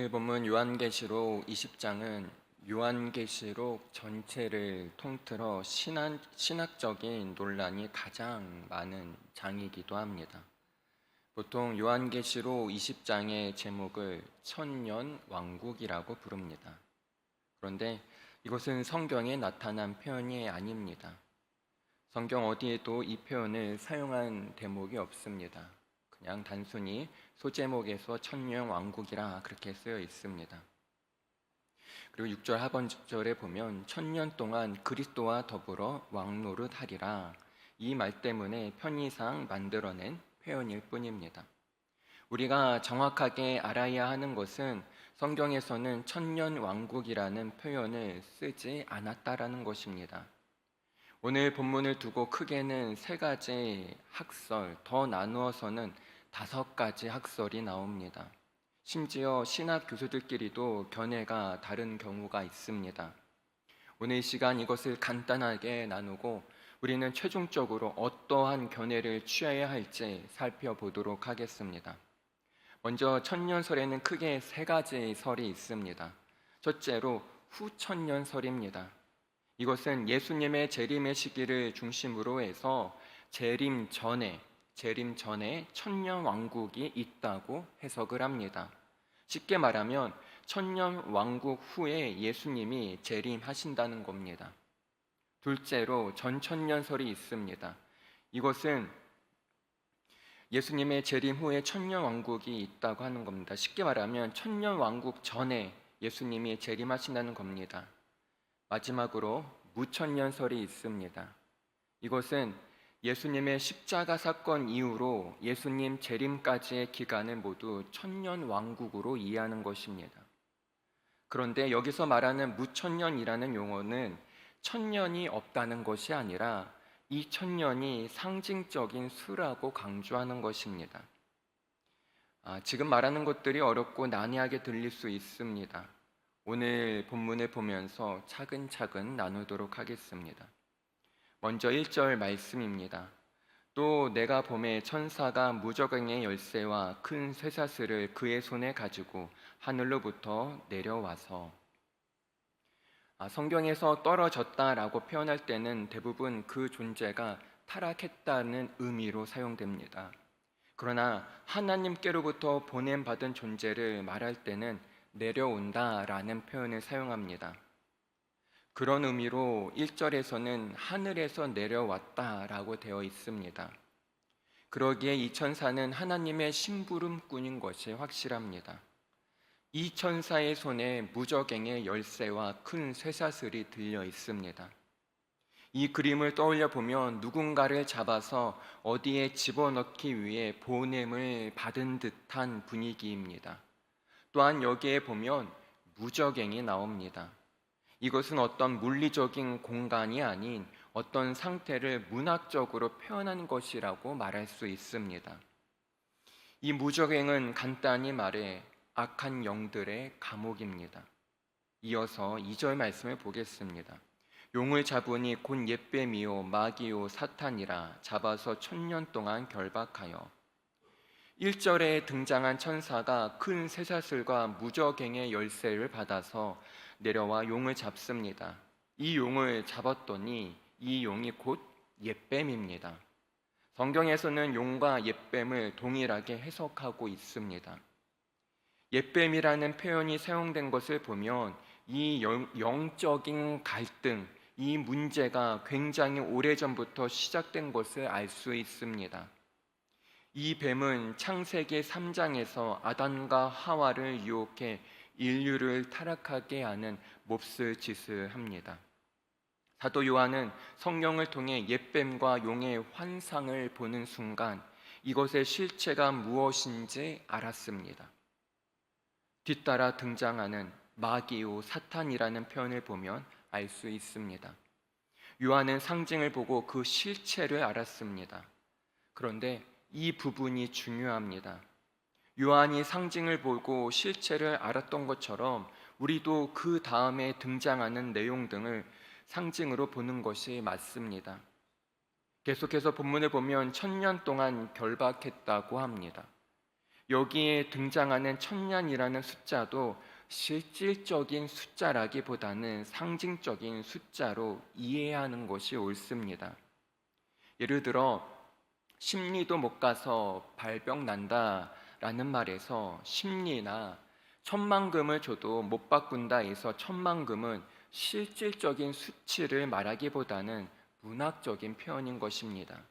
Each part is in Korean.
오늘 본문 요한계시록 20장은 요한계시록 전체를 통틀어 신한, 신학적인 논란이 가장 많은 장이기도 합니다. 보통 요한계시록 20장의 제목을 천년 왕국이라고 부릅니다. 그런데 이것은 성경에 나타난 표현이 아닙니다. 성경 어디에도 이 표현을 사용한 대목이 없습니다. 그냥 단순히 소제목에서 천년 왕국이라 그렇게 쓰여 있습니다. 그리고 6절 하반절에 보면 천년 동안 그리스도와 더불어 왕노릇하리라 이 말 때문에 편의상 만들어낸 표현일 뿐입니다. 우리가 정확하게 알아야 하는 것은 성경에서는 천년 왕국이라는 표현을 쓰지 않았다라는 것입니다. 오늘 본문을 두고 크게는 세 가지 학설, 더 나누어서는 다섯 가지 학설이 나옵니다. 심지어 신학 교수들끼리도 견해가 다른 경우가 있습니다. 오늘 이 시간 이것을 간단하게 나누고 우리는 최종적으로 어떠한 견해를 취해야 할지 살펴보도록 하겠습니다. 먼저 천년설에는 크게 세 가지 설이 있습니다. 첫째로 후천년설입니다. 이것은 예수님의 재림의 시기를 중심으로 해서 재림 전에 재림 전에 천년 왕국이 있다고 해석을 합니다. 쉽게 말하면 천년 왕국 후에 예수님이 재림하신다는 겁니다. 둘째로 전천년설이 있습니다. 이것은 예수님의 재림 후에 천년 왕국이 있다고 하는 겁니다. 쉽게 말하면 천년 왕국 전에 예수님이 재림하신다는 겁니다. 마지막으로 무천년설이 있습니다. 이것은 예수님의 십자가 사건 이후로 예수님 재림까지의 기간을 모두 천년 왕국으로 이해하는 것입니다. 그런데 여기서 말하는 무천년이라는 용어는 천년이 없다는 것이 아니라 이 천년이 상징적인 수라고 강조하는 것입니다. 아, 지금 말하는 것들이 어렵고 난해하게 들릴 수 있습니다. 오늘 본문을 보면서 차근차근 나누도록 하겠습니다. 먼저 1절 말씀입니다. 또 내가 봄에 천사가 무적행의 열쇠와 큰 쇠사슬을 그의 손에 가지고 하늘로부터 내려와서 아, 성경에서 떨어졌다라고 표현할 때는 대부분 그 존재가 타락했다는 의미로 사용됩니다. 그러나 하나님께로부터 보냄 받은 존재를 말할 때는 내려온다라는 표현을 사용합니다. 그런 의미로 1절에서는 하늘에서 내려왔다라고 되어 있습니다. 그러기에 이 천사는 하나님의 심부름꾼인 것이 확실합니다. 이 천사의 손에 무적행의 열쇠와 큰 쇠사슬이 들려 있습니다. 이 그림을 떠올려 보면 누군가를 잡아서 어디에 집어넣기 위해 보냄을 받은 듯한 분위기입니다. 또한 여기에 보면 무적행이 나옵니다. 이것은 어떤 물리적인 공간이 아닌 어떤 상태를 문학적으로 표현한 것이라고 말할 수 있습니다. 이 무적행은 간단히 말해 악한 영들의 감옥입니다. 이어서 2절 말씀을 보겠습니다. 용을 잡으니 곧 옛뱀이요 마귀요 사탄이라 잡아서 천년 동안 결박하여 1절에 등장한 천사가 큰 쇠사슬과 무적행의 열쇠를 받아서 내려와 용을 잡습니다. 이 용을 잡았더니 이 용이 곧 옛뱀입니다. 성경에서는 용과 옛뱀을 동일하게 해석하고 있습니다. 옛뱀이라는 표현이 사용된 것을 보면 이 영 적인 갈등, 이 문제가 굉장히 오래전부터 시작된 것을 알 수 있습니다. 이 뱀은 창세기 3장에서 아담과 하와를 유혹해 인류를 타락하게 하는 몹쓸 짓을 합니다. 사도 요한은 성령을 통해 옛뱀과 용의 환상을 보는 순간 이것의 실체가 무엇인지 알았습니다. 뒤따라 등장하는 마귀요 사탄이라는 표현을 보면 알 수 있습니다. 요한은 상징을 보고 그 실체를 알았습니다. 그런데 이 부분이 중요합니다. 요한이 상징을 보고 실체를 알았던 것처럼 우리도 그 다음에 등장하는 내용 등을 상징으로 보는 것이 맞습니다. 계속해서 본문을 보면 천년 동안 결박했다고 합니다. 여기에 등장하는 천년이라는 숫자도 실질적인 숫자라기보다는 상징적인 숫자로 이해하는 것이 옳습니다. 예를 들어 심리도 못 가서 발병 난다 라는 말에서 심리나 천만금을 줘도 못 바꾼다에서 천만금은 실질적인 수치를 말하기보다는 문학적인 표현인 것입니다.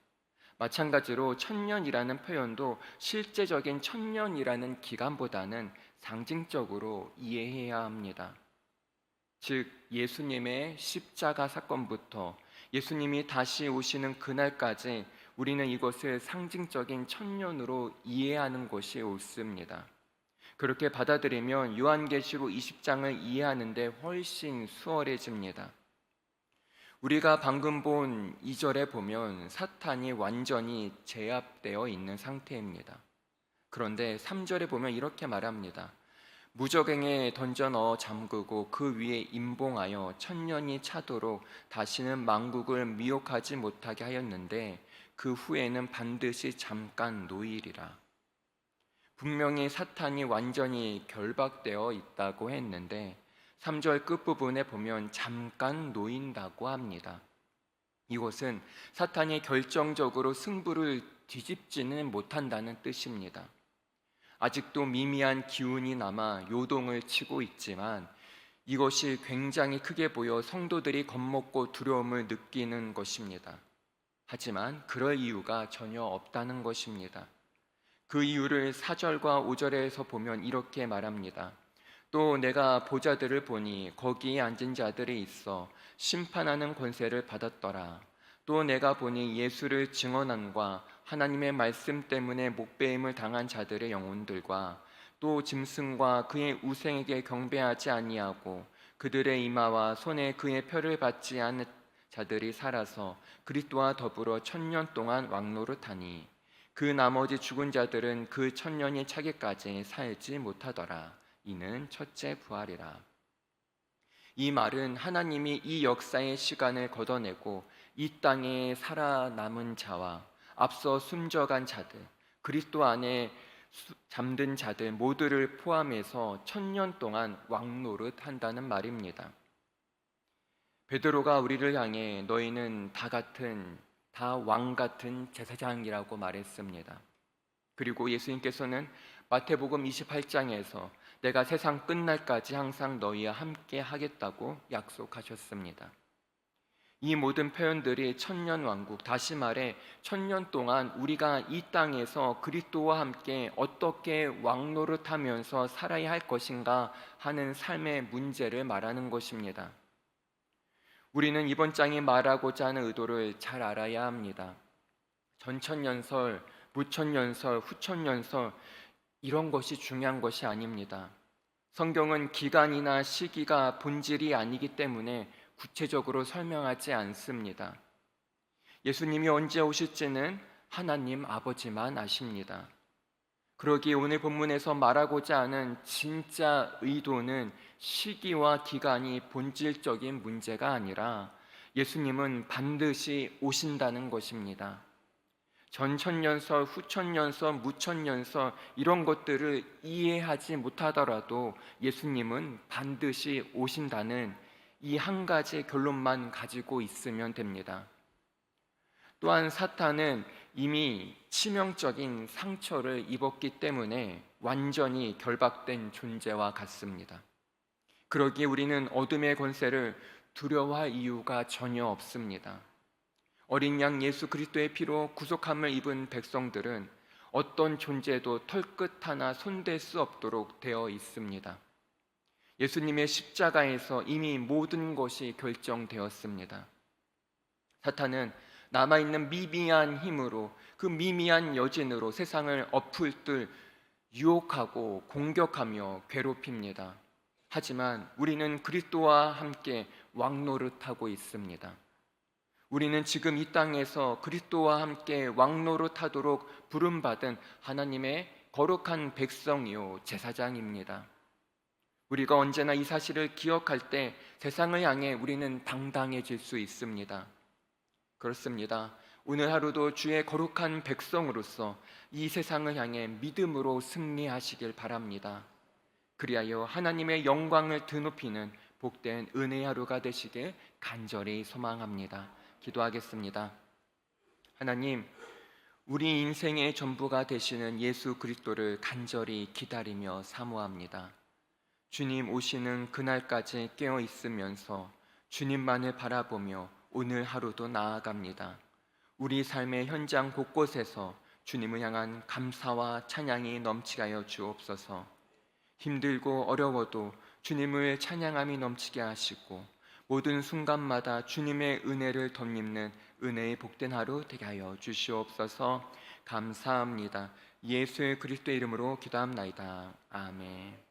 마찬가지로 천년이라는 표현도 실제적인 천년이라는 기간보다는 상징적으로 이해해야 합니다. 즉 예수님의 십자가 사건부터 예수님이 다시 오시는 그날까지 우리는 이것을 상징적인 천년으로 이해하는 것이 옳습니다. 그렇게 받아들이면 요한계시록 20장을 이해하는데 훨씬 수월해집니다. 우리가 방금 본 2절에 보면 사탄이 완전히 제압되어 있는 상태입니다. 그런데 3절에 보면 이렇게 말합니다. 무적행에 던져 넣어 잠그고 그 위에 임봉하여 천년이 차도록 다시는 망국을 미혹하지 못하게 하였는데 그 후에는 반드시 잠깐 노일이라. 분명히 사탄이 완전히 결박되어 있다고 했는데 3절 끝부분에 보면 잠깐 놓인다고 합니다. 이것은 사탄이 결정적으로 승부를 뒤집지는 못한다는 뜻입니다. 아직도 미미한 기운이 남아 요동을 치고 있지만 이것이 굉장히 크게 보여 성도들이 겁먹고 두려움을 느끼는 것입니다. 하지만 그럴 이유가 전혀 없다는 것입니다. 그 이유를 4절과 5절에서 보면 이렇게 말합니다. 또 내가 보자들을 보니 거기에 앉은 자들이 있어 심판하는 권세를 받았더라. 또 내가 보니 예수를 증언한과 하나님의 말씀 때문에 목배임을 당한 자들의 영혼들과 또 짐승과 그의 우생에게 경배하지 아니하고 그들의 이마와 손에 그의 표를 받지 않은 자들이 살아서 그리스도와 더불어 천년 동안 왕노릇하니 그 나머지 죽은 자들은 그 천년이 차기까지 살지 못하더라. 이는 첫째 부활이라. 이 말은 하나님이 이 역사의 시간을 걷어내고 이 땅에 살아남은 자와 앞서 숨져간 자들, 그리스도 안에 잠든 자들 모두를 포함해서 천년 동안 왕노릇 한다는 말입니다. 베드로가 우리를 향해 너희는 다 같은 다 왕 같은 제사장이라고 말했습니다. 그리고 예수님께서는 마태복음 28장에서 내가 세상 끝날까지 항상 너희와 함께 하겠다고 약속하셨습니다. 이 모든 표현들이 천년 왕국, 다시 말해 천년 동안 우리가 이 땅에서 그리스도와 함께 어떻게 왕노릇하면서 살아야 할 것인가 하는 삶의 문제를 말하는 것입니다. 우리는 이번 장이 말하고자 하는 의도를 잘 알아야 합니다. 전천년설, 무천년설, 후천년설 이런 것이 중요한 것이 아닙니다. 성경은 기간이나 시기가 본질이 아니기 때문에 구체적으로 설명하지 않습니다. 예수님이 언제 오실지는 하나님 아버지만 아십니다. 그러기에 오늘 본문에서 말하고자 하는 진짜 의도는 시기와 기간이 본질적인 문제가 아니라 예수님은 반드시 오신다는 것입니다. 전천년설, 후천년설, 무천년설 이런 것들을 이해하지 못하더라도 예수님은 반드시 오신다는 이 한 가지 결론만 가지고 있으면 됩니다. 또한 사탄은 이미 치명적인 상처를 입었기 때문에 완전히 결박된 존재와 같습니다. 그러기에 우리는 어둠의 권세를 두려워할 이유가 전혀 없습니다. 어린 양 예수 그리스도의 피로 구속함을 입은 백성들은 어떤 존재도 털끝 하나 손댈 수 없도록 되어 있습니다. 예수님의 십자가에서 이미 모든 것이 결정되었습니다. 사탄은 남아있는 미미한 힘으로 그 미미한 여진으로 세상을 엎을 뜰 유혹하고 공격하며 괴롭힙니다. 하지만 우리는 그리스도와 함께 왕노릇하고 있습니다. 우리는 지금 이 땅에서 그리스도와 함께 왕노릇하도록 부름받은 하나님의 거룩한 백성이요 제사장입니다. 우리가 언제나 이 사실을 기억할 때 세상을 향해 우리는 당당해질 수 있습니다. 그렇습니다. 오늘 하루도 주의 거룩한 백성으로서 이 세상을 향해 믿음으로 승리하시길 바랍니다. 그리하여 하나님의 영광을 드높이는 복된 은혜의 하루가 되시길 간절히 소망합니다. 기도하겠습니다. 하나님, 우리 인생의 전부가 되시는 예수 그리스도를 간절히 기다리며 사모합니다. 주님 오시는 그날까지 깨어 있으면서 주님만을 바라보며 오늘 하루도 나아갑니다. 우리 삶의 현장 곳곳에서 주님을 향한 감사와 찬양이 넘치게 하여 주옵소서. 힘들고 어려워도 주님을 찬양함이 넘치게 하시고 모든 순간마다 주님의 은혜를 덧입는 은혜의 복된 하루 되게 하여 주시옵소서. 감사합니다. 예수의 그리스도의 이름으로 기도합나이다. 아멘.